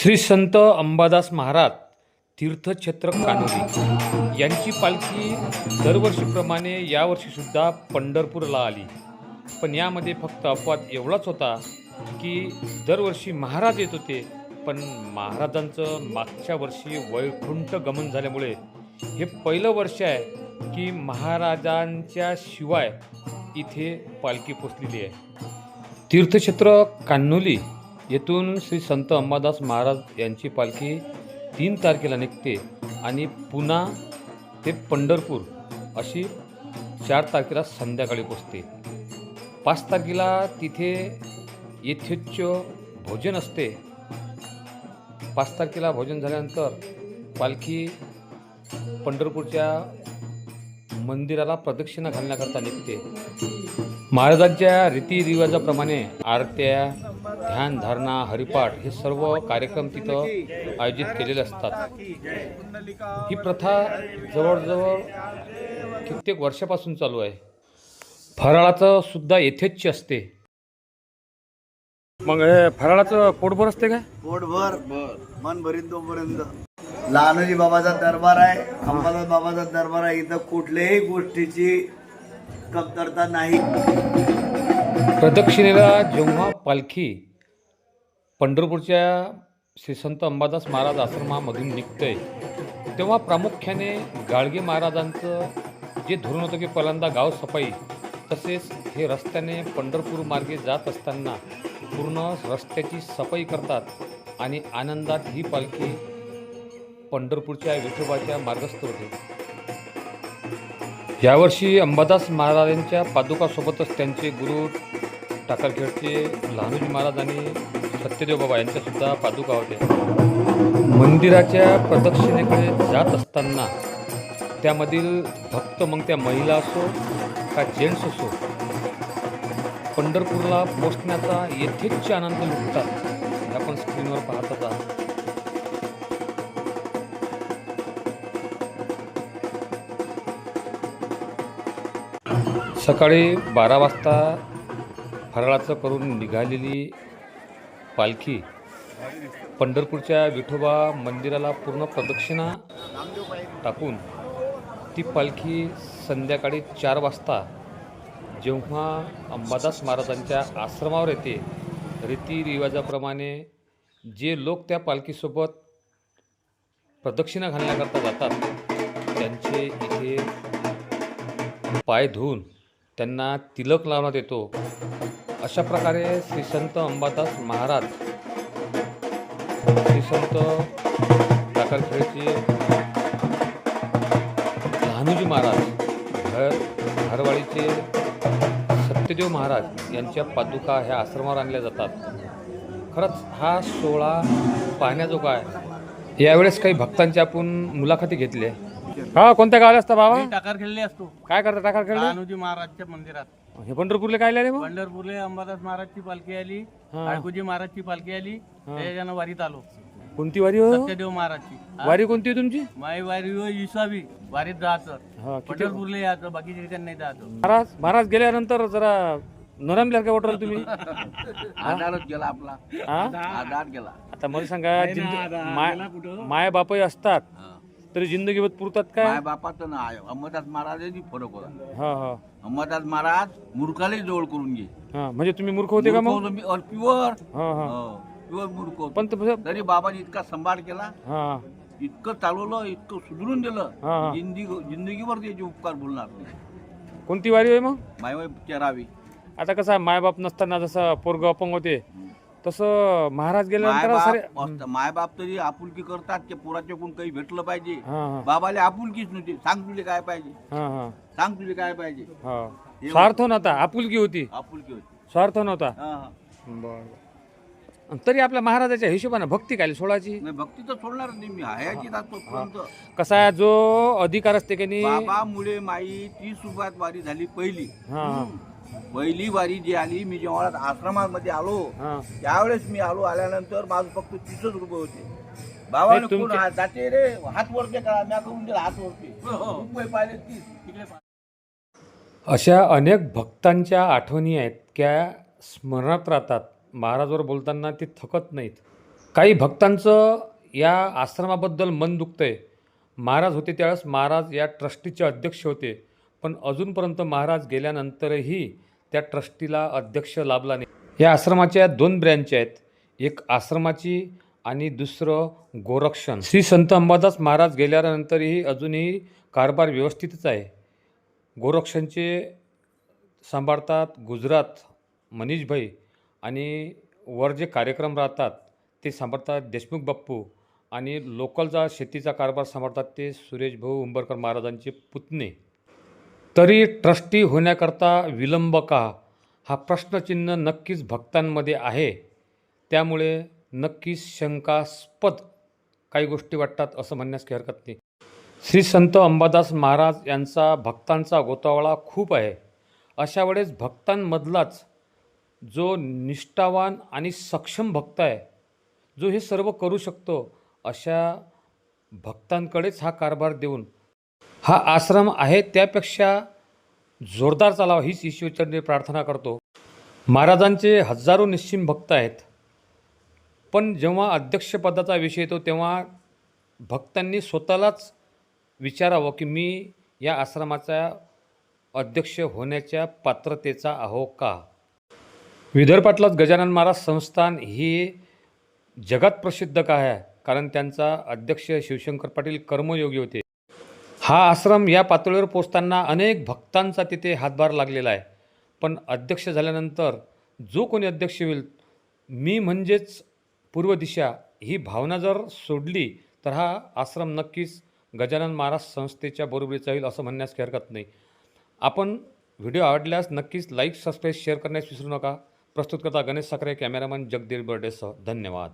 श्री संत अंबादास महाराज तीर्थक्षेत्र कानोली यांची पालखी दरवर्षीप्रमाणे यावर्षीसुद्धा पंढरपूरला आली. पण यामध्ये फक्त अपवाद एवढाच होता की दरवर्षी महाराज येत होते पण महाराजांचं मागच्या वर्षी वैकुंठ गमन झाल्यामुळे हे पहिलं वर्ष आहे की महाराजांच्या शिवाय इथे पालखी पोचलेली आहे. तीर्थक्षेत्र कान्होली येथून श्री संत अंबादास महाराज यांची पालखी तीन तारखेला निघते आणि पुन्हा ते पंढरपूर अशी चार तारखेला संध्याकाळी पोचते. पाच तारखेला तिथे यथेच्छ भोजन असते. पाच तारखेला भोजन झाल्यानंतर पालखी पंढरपूरच्या मंदिराला प्रदक्षिणा घालण्याकरता निघते. महाराजांच्या रीतिरिवाजाप्रमाणे आरत्या ध्यान धारणा हरिपाठ हे सर्व कार्यक्रम तिथं आयोजित केलेले असतात. ही प्रथा जवळजवळ कित्येक वर्षापासून चालू आहे. फराळाचं सुद्धा यथेच्छ असते. मग हे फराळाचं पोटभर असते काय? पोटभर. मन भरीन तोपर्यंत. लहानोजी बाबाचा दरबार आहे अंबादास बाबाचा दरबार आहे. इथं कुठल्याही गोष्टीची कमतरता नाही. प्रदक्षिणेला जेव्हा पालखी पंढरपूरच्या श्री संत अंबादास महाराज आश्रमामधून निघतंय तेव्हा प्रामुख्याने गाडगे महाराजांचं जे धोरण होतं की पहिल्यांदा गाव सफाई तसेच हे रस्त्याने पंढरपूर मार्गे जात असताना पूर्ण रस्त्याची सफाई करतात आणि आनंदात ही पालखी पंढरपूरच्या विठोबाच्या मार्गस्थ होते. यावर्षी अंबादास महाराजांच्या पादुकासोबतच त्यांचे गुरु टाकरखेडचे लहानोजी महाराज आणि सत्यदेव बाबा यांच्यासुद्धा पादुका होत्या मंदिराच्या प्रदक्षिणेकडे जात असताना त्यामधील भक्त मग त्या महिला असो का जेंट्स असो पंढरपूरला पोचण्याचा यथेच्छ आनंद लुटतात. हे आपण स्क्रीनवर पाहत आहात. सकाळी बारा वाजता फराळाचं करून निघालेली पालखी पंढरपूरच्या विठोबा मंदिराला पूर्ण प्रदक्षिणा टाकून ती पालखी संध्याकाळी चार वाजता जेव्हा अंबादास महाराजांच्या आश्रमावर येते रीतिरिवाजाप्रमाणे जे लोक त्या पालखीसोबत प्रदक्षिणा घालण्याकरता जातात त्यांचे इथे पाय धुवून त्यांना तिलक लावण्यात येतो. अशा प्रकारे श्री संत अंबादास महाराज श्री संत टाकरखेडचे लहानूजी महाराज घर घरवाळीचे सत्यदेव महाराज यांच्या पादुका ह्या आश्रमावर आणल्या जातात. खरंच हा सोहळा पाहण्याजोगा आहे. यावेळेस काही भक्तांची आपण मुलाखती घेतली आहे. हा कोणत्या गावाला असता बाबा? टाकार खेळले असतो. काय करता टाकार खेळले? लहानोजी महाराजच्या मंदिरात. हे पंढरपूरला काय आले मग पंढरपूरले अंबादास महाराजची पालखी आली हा. काळकुजी महाराजची पालखी आली त्याच्यानं वारीत आलो. कोणती वारी हो? सत्यदेव महाराजची? वारी कोणती आहे तुमची? माई वारी हो वारीत जायचं. हा किती? पंढरपूरला यायचं बाकीच्या ठिकाणी नाही जायचं. महाराज महाराज गेल्यानंतर जरा नरमल्या का वाटलं तुम्ही? आधारच गेला आपला. हा? आधार गेला. आता मला सांगा जिंद माय माय बापही असतात. तरी जिंदगीभर पुरतात काय? माय बापाचं ना अहमदास महाराजांनी फरक होता. हा हा. महाराज मूर्खालाही जवळ करून घे. हा म्हणजे तुम्ही मूर्ख होते का मग? प्युअर हा हा. प्युअर मूर्ख होतो. पण तरी बाबाने इतका सांभाळ केला. हा. इतकं चालवलं इतकं सुधरून दिलं. हा. जिंदगी जिंदगीवर त्याचे उपकार बोलणार नाही. कोणती वारी आहे मग? मायबाई चरावी. आता कसं आहे, मायबाप नसताना जसं पोरग अपंग होते तसं महाराज गेल्यानंतर सर मायबाप मायबाप तरी आपुलकी करतात की पोराच्या कोण काही भेटलं पाहिजे. हा हा. बाबाला आपुलकीच नव्हती. सांग तुले काय पाहिजे. हा हा. सांग तुले काय पाहिजे. हा. स्वार्थ नव्हता आपुलकी होती. आपुलकी होती. स्वार्थ नव्हता. हा हा. बरं. तरी आपल्या महाराजाच्या हिशोबानं भक्ती काय नाही भक्ती तर सोडणार नाही मी हयाची कसा आहे जो अधिकार असते की नाही? बाबा मुळे माई तीस रुपयात वारी झाली पहिली. हा हा. पहिली वारी जी आली मी जेव्हा आश्रमामध्ये आलो हा. त्यावेळेस मी आलो आल्यानंतर माझं फक्त तीसच रुपये होते. बाबाने कोण हात- जाते रे? हात वरते करा मी करून दिला हात वरते रुपये पाहिले तीस तिकडे अशा अनेक भक्तांच्या आठवणी आहेत त्या स्मरणात राहतात. महाराजवर बोलताना ते थकत नाहीत. काही भक्तांचं या आश्रमाबद्दल मन दुखतंय. महाराज होते त्यावेळेस महाराज या ट्रस्टीचे अध्यक्ष होते. पण अजूनपर्यंत महाराज गेल्यानंतरही त्या ट्रस्टीला अध्यक्ष लाभला नाही. या आश्रमाच्या दोन ब्रँच आहेत. एक आश्रमाची आणि दुसरं गोरक्षण. श्री संत अंबादास महाराज गेल्यानंतरही अजूनही कारभार व्यवस्थितच आहे. गोरक्षणचे सांभाळतात गुजरात मनीषभाई आणि वर जे कार्यक्रम राहतात ते सांभाळतात देशमुख बाप्पू आणि लोकलचा शेतीचा कारभार सांभाळतात ते सुरेश भाऊ उंबरकर महाराजांचे पुतणे. तरी ट्रस्टी होण्याकरता विलंब का? हा प्रश्नचिन्ह नक्कीच भक्तांमध्ये आहे. त्यामुळे नक्कीच शंकास्पद काही गोष्टी वाटतात असं म्हणण्यास काही हरकत नाही. श्री संत अंबादास महाराज यांचा भक्तांचा गोतावळा खूप आहे. अशा वेळेस भक्तांमधलाच जो निष्ठावान आणि सक्षम भक्त आहे जो हे सर्व करू शकतो अशा भक्तांकडेच हा कारभार देऊन हा आश्रम आहे त्यापेक्षा जोरदार चालावा हीच ईश्वरचरणी प्रार्थना करतो. महाराजांचे हजारो निश्चिम भक्त आहेत. पण जेव्हा अध्यक्षपदाचा विषय येतो तेव्हा भक्तांनी स्वतःलाच विचारावं की मी या आश्रमाचा अध्यक्ष होण्याच्या पात्रतेचा आहो का? विदर्भातलाच गजानन महाराज संस्थान ही जगात प्रसिद्ध काय आहे? कारण त्यांचा अध्यक्ष शिवशंकर पाटील कर्मयोगी होते. हा आश्रम या पातळीवर पोचताना अनेक भक्तांचा तिथे हातभार लागलेला आहे. पण अध्यक्ष झाल्यानंतर जो कोणी अध्यक्ष होईल मी म्हणजेच पूर्व दिशा ही भावना जर सोडली तर हा आश्रम नक्कीच गजानन महाराज संस्थेच्या बरोबरीचा होईल असं म्हणण्यास काही हरकत नाही. आपण व्हिडिओ आवडल्यास नक्कीच लाईक सबस्क्राईब शेअर करण्यास विसरू नका. प्रस्तुत करता गणेश साखरे कॅमेरामॅन जगदीर बर्डेसह. धन्यवाद.